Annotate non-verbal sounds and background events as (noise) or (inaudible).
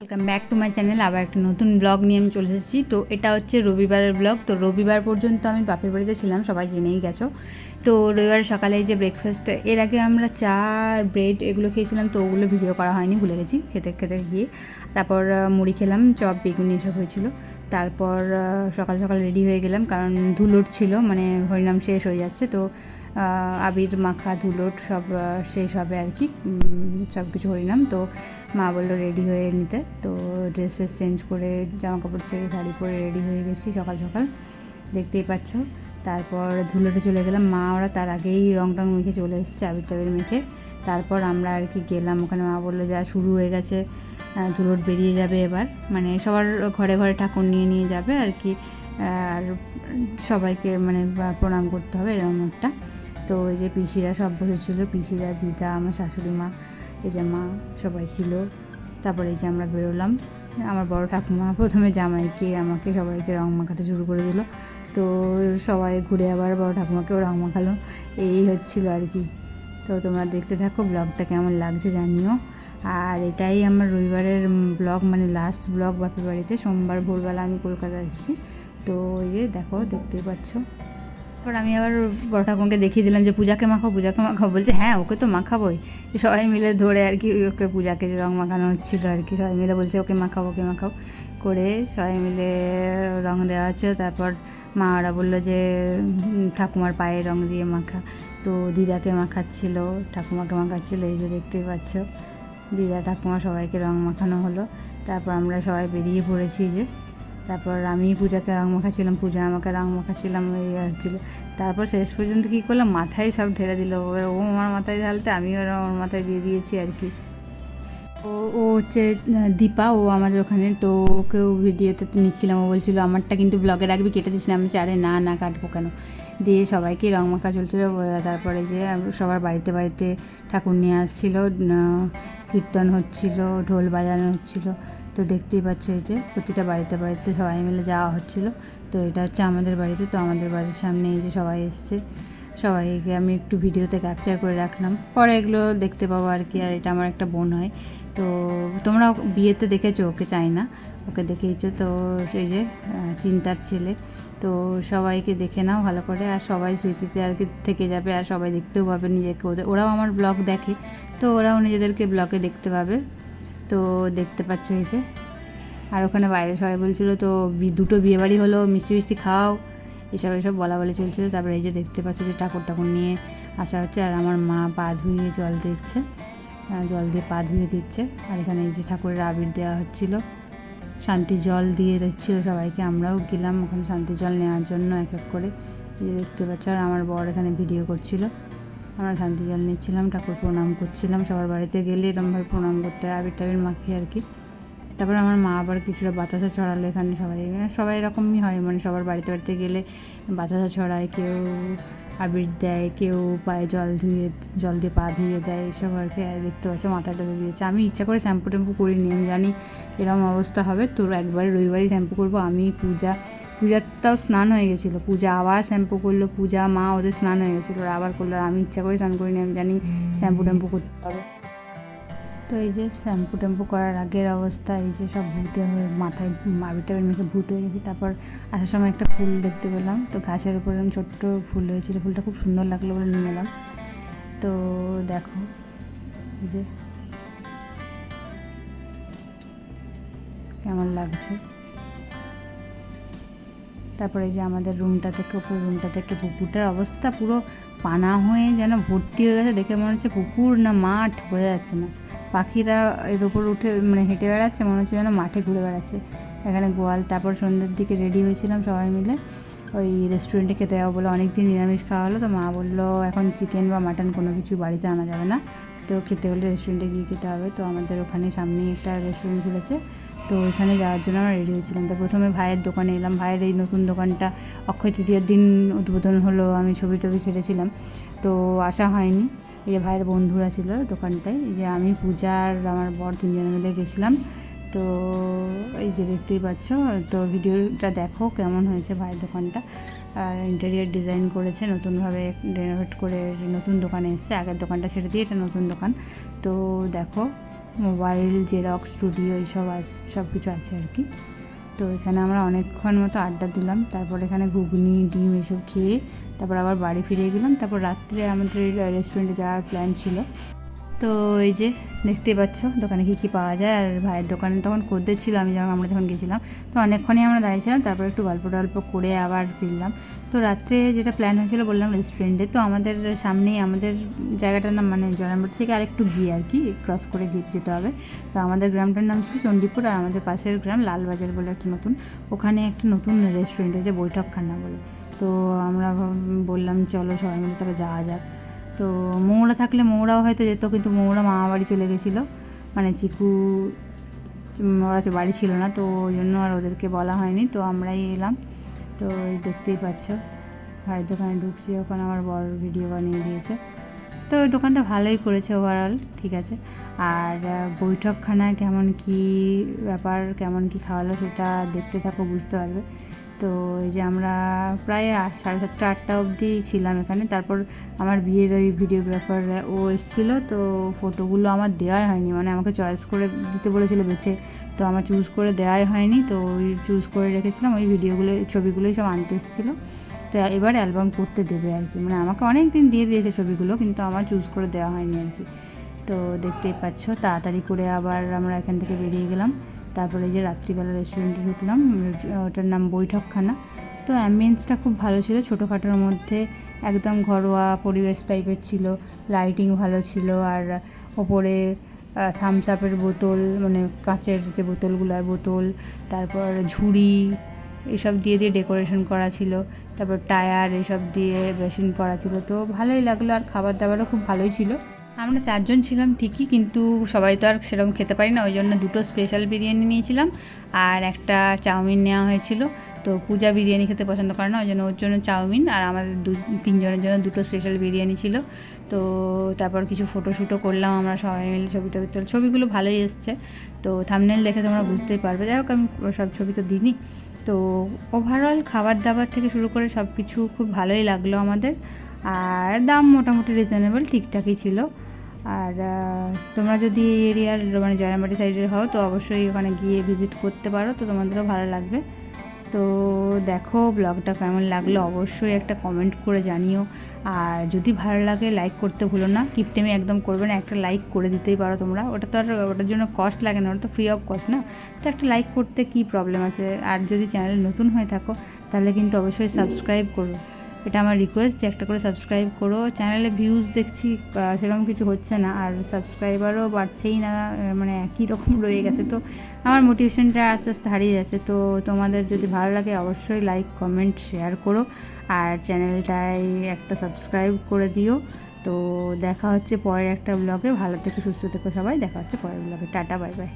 Welcome back to my channel আবার একটা নতুন ব্লগ নিয়ে আমি চলে এসেছি। তো এটা হচ্ছে রবিবারের ব্লগ তো রবিবার পর্যন্ত আমি বাপের বাড়িতে ছিলাম, সবাই জেনেই গেছো। তো রবিবার সকালে যে ব্রেকফাস্ট এর আগে আমরা চা ব্রেড এগুলো খেয়েছিলাম, তো ওগুলো ভিডিও করা হয়নি, ভুলে গেছি, খেতে খেতে গিয়ে। তারপর মুড়ি খেলাম, চপ, বেগুনি এসব হয়েছিল। তারপর সকাল সকাল রেডি হয়ে গেলাম, কারণ ধুলোট ছিল মানে হরিনাম শেষ হয়ে যাচ্ছে, তো আবির, মাখা, ধুলোট সব শেষ হবে আর কি। সব কিছু হরিনাম। তো মা বলল রেডি হয়ে নিতে। তো ড্রেস ফ্রেস চেঞ্জ করে জামা কাপড় ছেড়ে শাড়ি পরে রেডি হয়ে গেছি সকাল সকাল। দেখতেই পাচ্ছ। তারপর ধুলোটে চলে গেলাম। মা ওরা তার আগেই রং টং মেখে চলে এসেছে আবির টাবির মেখে। তারপর আমরা আর কি গেলাম। ওখানে মা বলল, যা শুরু হয়ে গেছে ধুলোট বেরিয়ে যাবে এবার। মানে সবার ঘরে ঘরে ঠাকুর নিয়ে নিয়ে যাবে আর কি। আর সবাইকে মানে প্রণাম করতে হবে এরকম একটা। তো এই যে পিসিরা সব বসেছিল, পিসিরা, দিদা, আমার শাশুড়ি মা, এই যে মা সবাই ছিল। তারপরে এই যে আমরা বেরোলাম, আমার বড় ঠাকুমা প্রথমে জামাইকে, আমাকে সবাইকে রং মাখাতে শুরু করে দিল। তো সবাই ঘুরে আবার বড় ঠাকুমাকেও রং মাখালো, এই হচ্ছিল আর কি। তো তোমরা দেখতে থাকো, ব্লগটা কেমন লাগছে জানিও। আর এটাই আমার রবিবারের ব্লগ মানে লাস্ট ব্লগ বাপের বাড়িতে। সোমবার ভোরবেলা আমি কলকাতা এসেছি। তো এই যে দেখো, দেখতেই পাচ্ছ। তারপর আমি আবার বড় ঠাকুরকে দেখিয়ে দিলাম যে, পূজাকে মাখাও পূজাকে মাখাও। বলছে হ্যাঁ ওকে তো মাখাবোই। সবাই মিলে ধরে আর কি ওকে পূজাকে রং মাখানো হচ্ছিল আর কি। সবাই মিলে বলছে, ওকে মাখাও ওকে মাখাও। করে সবাই মিলে রং দেওয়া হচ্ছে। তারপর মা ওরা বলল যে ঠাকুমার পায়ে রং দিয়ে মাখা। তো দিদাকে মাখাচ্ছিল, ঠাকুমাকে মাখাচ্ছিল, এই যে দেখতেই পাচ্ছ। দিদা, ঠাকুমা সবাইকে রং মাখানো হলো। তারপর আমরা সবাই বেরিয়ে পড়েছি যে তারপর আমি পূজাকে রং মাখাচ্ছিলাম পূজা আমাকে রং মাখাচ্ছিলাম এই হচ্ছিল তারপর শেষ পর্যন্ত কী করলাম, মাথায় সব ঢেলে দিল। ও আমার মাথায় ঢালতে আমিও ওর আমার মাথায় দিয়ে দিয়েছি আর কি। ও ও হচ্ছে দীপা, ও আমাদের ওখানে, তো ওকেও ভিডিওতে নিচ্ছিলাম। ও বলছিল, আমারটা কিন্তু ব্লগে রাখবি কেটে না। আমি আরে না না, কাটবো কেন? দিয়ে সবাইকে রং মাখা চলছিল। তারপরে যে সবার বাড়িতে বাড়িতে ঠাকুর নিয়ে আসছিল কীর্তন হচ্ছিল, ঢোল বাজানো হচ্ছিল। তো দেখতেই পাচ্ছ এই যে, প্রতিটা বাড়িতে বাড়িতে সবাই মিলে যাওয়া হচ্ছিল। তো এটা হচ্ছে আমাদের বাড়িতে, তো আমাদের বাড়ির সামনে এই যে সবাই এসছে। সবাইকে আমি একটু ভিডিওতে ক্যাপচার করে রাখলাম। পরে এগুলো দেখতে পাবো আর কি, আর এটা আমার একটা বোন হয়। তো তোমরা বিয়েতে দেখেছ ওকে, চাই না? ওকে দেখেইছো? তো সেই যে চিন্তার ছেলে। তো সবাইকে দেখে নাও ভালো করে, আর সবাই স্মৃতিতে আর কি থেকে যাবে, আর সবাই দেখতেও পাবে নিজেকে। ওদের, ওরাও আমার ব্লগ দেখে, তো ওরাও নিজেদেরকে ব্লগে দেখতে পাবে। তো দেখতে পাচ্ছ এই যে। আর ওখানে বাইরে সবাই বলছিল, তো দুটো বিয়েবাড়ি হলো, মিষ্টি মিষ্টি খাও। এসব এসব বলা বলে চলছিল। তারপরে এই যে দেখতে পাচ্ছ যে ঠাকুর ঠাকুর নিয়ে আসা হচ্ছে। আর আমার মা পা ধুয়ে জল দিচ্ছে। জল দিয়ে পা ধুয়ে দিচ্ছে। আর এখানে এই যে ঠাকুরের আবির দেওয়া হচ্ছিল। শান্তি জল দিয়ে দিচ্ছিল সবাইকে। আমরাও গেলাম ওখানে শান্তি জল নেওয়ার জন্য এক এক করে। এই যে দেখতে পাচ্ছ। আর আমার বর এখানে ভিডিও করছিল। আমরা শান্তি জল নিচ্ছিলাম, ঠাকুর প্রণাম করছিলাম, সবার বাড়িতে গেলে এরমভাবে প্রণাম করতে হয়, আবির টাবির মাখিয়ে আর কি। তারপর আমার মা আবার কিছুটা বাতাসা ছড়ালো এখানে সবাই। সবাই এরকমই হয় মানে সবার বাড়িতে বাড়িতে গেলে বাতাসা ছড়ায়, কেউ আবির দেয়, কেউ পায়ে জল ধুয়ে, জল দিয়ে পা ধুয়ে দেয়, এসব আর কি। দেখতে পাচ্ছ মাথাটা দিয়েছে আমি ইচ্ছা করে শ্যাম্পু ট্যাম্পু করিনি, আমি জানি এরকম অবস্থা হবে। তোর একবারে রবিবারই শ্যাম্পু করব, আমি, পূজা পূজারটাও স্নান হয়ে গেছিল। পূজা আবার শ্যাম্পু করল, পূজা, মা ওদের স্নান হয়ে গেছিল। ওরা আবার করল আমি ইচ্ছা করে স্নান করিনি, আমি জানি শ্যাম্পু ট্যাম্পু করতে হবে তো এই যে শ্যাম্পু ট্যাম্পু করার আগের অবস্থা, এই যে সব ভূতে হয়ে মাথায় টাবির মেখে ভূত হয়ে গেছি। তারপর আসার সময় একটা ফুল দেখতে পেলাম। তো ঘাসের উপরে এরকম ছোট্ট ফুল হয়েছিল। ফুলটা খুব সুন্দর লাগল বলে নিয়ে এলাম। তো দেখো, এই যে কেমন লাগছে। তারপরে যে আমাদের রুমটা থেকে উপর রুমটা থেকে, পুকুরটার অবস্থা পুরো পানা হয়ে যেন ভর্তি হয়ে গেছে, দেখে মনে হচ্ছে পুকুর না মাঠ, বোঝা যাচ্ছে না। পাখিরা এর উপর উঠে মানে হেঁটে বেড়াচ্ছে, মনে হচ্ছে যেন মাঠে ঘুরে বেড়াচ্ছে। এখানে গোয়াল, তারপর সন্ধ্যের দিকে রেডি হয়েছিলাম সবাই মিলে। ওই রেস্টুরেন্টে খেতে যাব বলে অনেক দিন নিরামিষ খাওয়া হলো, তো মা বলল, এখন চিকেন বা মাটন কোনো কিছু বাড়িতে আনা যাবে না। তো খেতে হলে রেস্টুরেন্টে গিয়ে খেতে হবে। তো আমাদের ওখানে সামনেই একটা রেস্টুরেন্ট খুলেছে। তো ওইখানে যাওয়ার জন্য আমরা রেডি হয়েছিলাম। তো প্রথমে ভাইয়ের দোকানে এলাম। ভাইয়ের এই নতুন দোকানটা অক্ষয় তৃতীয়ার দিন উদ্বোধন হলো, আমি ছবি টবি ছেড়েছিলাম। তো আসা হয়নি। এই যে ভাইয়ের বন্ধুরা ছিল দোকানটায়, এই যে আমি, পূজা আর আমার বর তিনজনে মিলে গেছিলাম। তো এই যে দেখতেই পাচ্ছ, তো ভিডিওটা দেখো কেমন হয়েছে ভাইয়ের দোকানটা। আর ইন্টেরিয়ার ডিজাইন করেছে, নতুনভাবে রেনোভেট করে নতুন দোকানে এসছে। আগের দোকানটা ছেড়ে দিয়ে এটা নতুন দোকান। তো দেখো মোবাইল, জেরক্স, স্টুডিও এইসব সব কিছু আছে আর কি। তো এখানে আমরা অনেকক্ষণ মতো আড্ডা দিলাম, তারপর এখানে ঘুগনি, ডিম এসব খেয়ে তারপর আবার বাড়ি ফিরে গেলাম। তারপর রাত্রে আমাদের রেস্টুরেন্টে যাওয়ার প্ল্যান ছিল। তো এই যে দেখতেই পাচ্ছ, দোকানে কী কী পাওয়া যায় আর ভাইয়ের দোকানে তখন করতে ছিল, আমি যখন, আমরা যখন গেছিলাম। তো অনেকক্ষণই আমরা দাঁড়িয়েছিলাম, তারপর একটু গল্প টল্প করে আবার ফিরলাম। তো রাত্রে যেটা প্ল্যান হয়েছিল বললাম রেস্টুরেন্টে তো আমাদের সামনেই, আমাদের জায়গাটার নাম মানে জলানবাটি থেকে আরেকটু গিয়ে আর কি ক্রস করে গিয়ে যেতে হবে। তো আমাদের গ্রামটার নাম ছিল চণ্ডীপুর আর আমাদের পাশের গ্রাম লালবাজার বলে একটা নতুন। ওখানে একটা নতুন রেস্টুরেন্ট হয়েছে বৈঠকখানা বলে। তো আমরা বললাম, চলো সবাই মিলে তাহলে যাওয়া যাক। তো মৌরা থাকলে মৌরাও হয়তো যেত, কিন্তু মৌরা মামা বাড়ি চলে গেছিল। মানে চিকু ওরা বাড়ি ছিল না, তো ওই জন্য আর ওদেরকে বলা হয়নি, তো আমরাই এলাম। তো দেখতেই পাচ্ছ, ভাইয়ের দোকানে ঢুকছি, ওখানে আমার বড় ভিডিও বানিয়ে দিয়েছে। তো ওই দোকানটা ভালোই করেছে ওভারঅল ঠিক আছে। আর বৈঠকখানায় কেমন কি ব্যাপার, কেমন কি খাওয়ালো সেটা দেখতে থাকো, বুঝতে পারবে। তো এই যে আমরা প্রায় সাড়ে সাতটা, আটটা অবধি ছিলাম এখানে। তারপর আমার বিয়ের ওই ভিডিওগ্রাফার ও এসেছিল, তো ফটোগুলো আমার দেওয়াই হয়নি। মানে আমাকে চয়েস করে দিতে বলেছিল বেছে, তো আমার চুজ করে দেওয়াই হয়নি। তো ওই চুজ করে রেখেছিলাম, ওই ভিডিওগুলো ছবিগুলোই সব আনতে এসেছিল। তো এবার অ্যালবাম করতে দেবে আর কি। মানে আমাকে অনেক দিন দিয়ে দিয়েছে ছবিগুলো, কিন্তু আমার চুজ করে দেওয়া হয়নি আর কি। তো দেখতেই পাচ্ছ, তাড়াতাড়ি করে আবার আমরা এখান থেকে বেরিয়ে গেলাম। তারপরে যে রাত্রিবেলা রেস্টুরেন্টে ঢুকলাম ওটার নাম বৈঠকখানা। তো অ্যাম্বিয়েন্সটা খুব ভালো ছিল, ছোটোখাটোর মধ্যে একদম ঘরোয়া পরিবেশ টাইপের ছিল লাইটিং ভালো ছিল, আর ওপরে থামস আপের বোতল মানে কাঁচের যে বোতলগুলো হয় বোতল, তারপর ঝুড়ি, এসব দিয়ে দিয়ে ডেকোরেশন করা ছিল, তারপর টায়ার এসব দিয়ে বেসিন করা ছিল। তো ভালোই লাগল, আর খাবার দাবারও খুব ভালোই ছিল। আমরা চারজন ছিলাম ঠিকই, কিন্তু সবাই তো আর সেরকম খেতে পারি না, ওই জন্য দুটো স্পেশাল বিরিয়ানি নিয়েছিলাম আর একটা চাউমিন নেওয়া হয়েছিল। তো পূজা বিরিয়ানি খেতে পছন্দ করে না, ওই জন্য ওর জন্য চাউমিন আর আমাদের দু, তিনজনের জন্য দুটো স্পেশাল বিরিয়ানি ছিল। তো তারপর কিছু ফটোশ্যুটও করলাম আমরা সবাই মিলে ছবি টবি তুলে, ছবিগুলো ভালোই এসছে। তো থামনেল দেখে তোমরা বুঝতেই পারবে। যাই হোক, আমি সব ছবি তো দিইনি। তো ওভারঅল খাবার দাবার থেকে শুরু করে সব কিছু খুব ভালোই লাগল আমাদের। আর দাম মোটামুটি রিজনেবল ঠিকঠাকই ছিল। আর তোমরা যদি এই এরিয়ার মানে জয়রামবাটি সাইডের হও, তো অবশ্যই ওখানে গিয়ে ভিজিট করতে পারো। তো তোমাদেরও ভালো লাগবে। তো দেখো ব্লগটা কেমন লাগল অবশ্যই একটা কমেন্ট করে জানিও। আর যদি ভালো লাগে লাইক করতে ভুলো না। কিপটেমি একদম করবে না, একটা লাইক করে দিতেই পারো তোমরা। ওটা তো আর, ওটার জন্য কস্ট লাগে না, ওটা তো ফ্রি অফ কস্ট না। তো একটা লাইক করতে কি প্রবলেম আছে? আর যদি চ্যানেল নতুন হয়ে থাকো, তাহলে কিন্তু অবশ্যই সাবস্ক্রাইব করো। এটা আমার রিকোয়েস্ট যে একটা করে সাবস্ক্রাইব করো। চ্যানেলে ভিউজ দেখছি সেরকম কিছু হচ্ছে না। আর সাবস্ক্রাইবারও বাড়ছেই না মানে একই রকম (laughs) রয়ে গেছে। তো আমার মোটিভেশনটা আস্তে আস্তে হারিয়ে যাচ্ছে। তো তোমাদের যদি ভালো লাগে, অবশ্যই লাইক কমেন্ট শেয়ার করো। আর চ্যানেলটায় একটা সাবস্ক্রাইব করে দিও। তো দেখা হচ্ছে পরের একটা ব্লগে ভালো থেকে, সুস্থ থেকো সবাই। দেখা হচ্ছে পরের ব্লগে টাটা বাই বাই